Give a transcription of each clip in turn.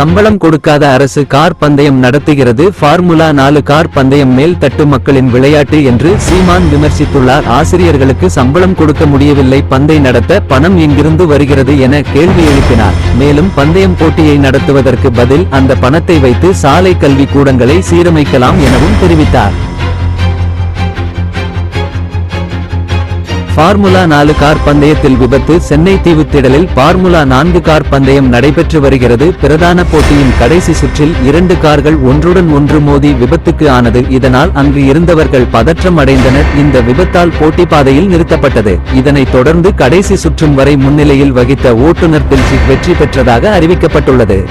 சம்பளம் கொடுக்காத அரசு கார் பந்தயம் நடத்துகிறது. ஃபார்முலா நாலு கார் பந்தயம் மேல் தட்டு மக்களின் விளையாட்டு என்று சீமான் விமர்சித்துள்ளார். ஆசிரியர்களுக்கு சம்பளம் கொடுக்க முடியவில்லை. பந்தை நடத்த பணம் எங்கிருந்து வருகிறது என கேள்வி எழுப்பினார். மேலும் பந்தயம் போட்டியை நடத்துவதற்கு பதில் அந்த பணத்தை வைத்து சாலை கல்வி கூடங்களை சீரமைக்கலாம் எனவும் தெரிவித்தார். பார்முலா நாலு கார் பந்தயத்தில் விபத்து சென்னை தீவுத்திடலில் பார்முலா நான்கு கார் பந்தயம் நடைபெற்று வருகிறது. பிரதான போட்டியின் கடைசி சுற்றில் இரண்டு கார்கள் ஒன்றுடன் ஒன்று மோதி விபத்துக்கு ஆனது. இதனால் அங்கு இருந்தவர்கள் பதற்றம் அடைந்தனர். இந்த விபத்தால் போட்டி பாதையில் நிறுத்தப்பட்டது. இதனைத் தொடர்ந்து கடைசி சுற்றும் வரை முன்னிலையில் வகித்த ஓட்டுநர் தில்ஷிக் வெற்றி பெற்றதாக அறிவிக்கப்பட்டுள்ளது.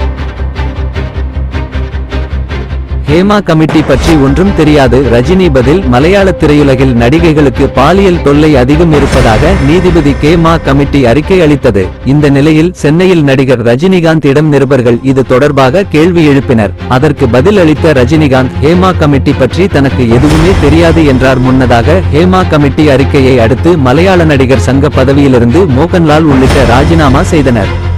ஹேமா கமிட்டி பற்றி ஒன்றும் தெரியாது. ரஜினி பதில் மலையாள திரையுலகில் நடிகைகளுக்கு பாலியல் தொல்லை அதிகம் இருப்பதாக நீதிபதி கேமா கமிட்டி அறிக்கை அளித்தது. இந்த நிலையில் சென்னையில் நடிகர் ரஜினிகாந்த் இடம் நிருபர்கள் இது தொடர்பாக கேள்வி எழுப்பினர். அதற்கு பதில் அளித்த ரஜினிகாந்த் ஹேமா கமிட்டி பற்றி தனக்கு எதுவுமே தெரியாது என்றார். முன்னதாக ஹேமா கமிட்டி அறிக்கையை அடுத்து மலையாள நடிகர் சங்க பதவியிலிருந்து மோகன்லால் உள்ளிட்ட ராஜினாமா செய்தனர்.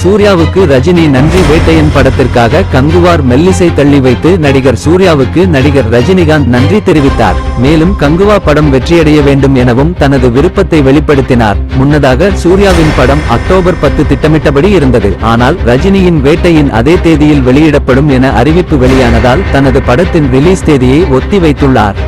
சூர்யாவுக்கு ரஜினி நன்றி வேட்டையன் படத்திற்காக கங்குவார் மெல்லிசை தள்ளி வைத்து நடிகர் சூர்யாவுக்கு நடிகர் ரஜினிகாந்த் நன்றி தெரிவித்தார். மேலும் கங்குவா படம் வெற்றியடைய வேண்டும் எனவும் தனது விருப்பத்தை வெளிப்படுத்தினார். முன்னதாக சூர்யாவின் படம் அக்டோபர் பத்து திட்டமிட்டபடி இருந்தது. ஆனால் ரஜினியின் வேட்டையின் அதே தேதியில் வெளியிடப்படும் என அறிவிப்பு வெளியானதால் தனது படத்தின் ரிலீஸ் தேதியை ஒத்தி வைத்துள்ளார்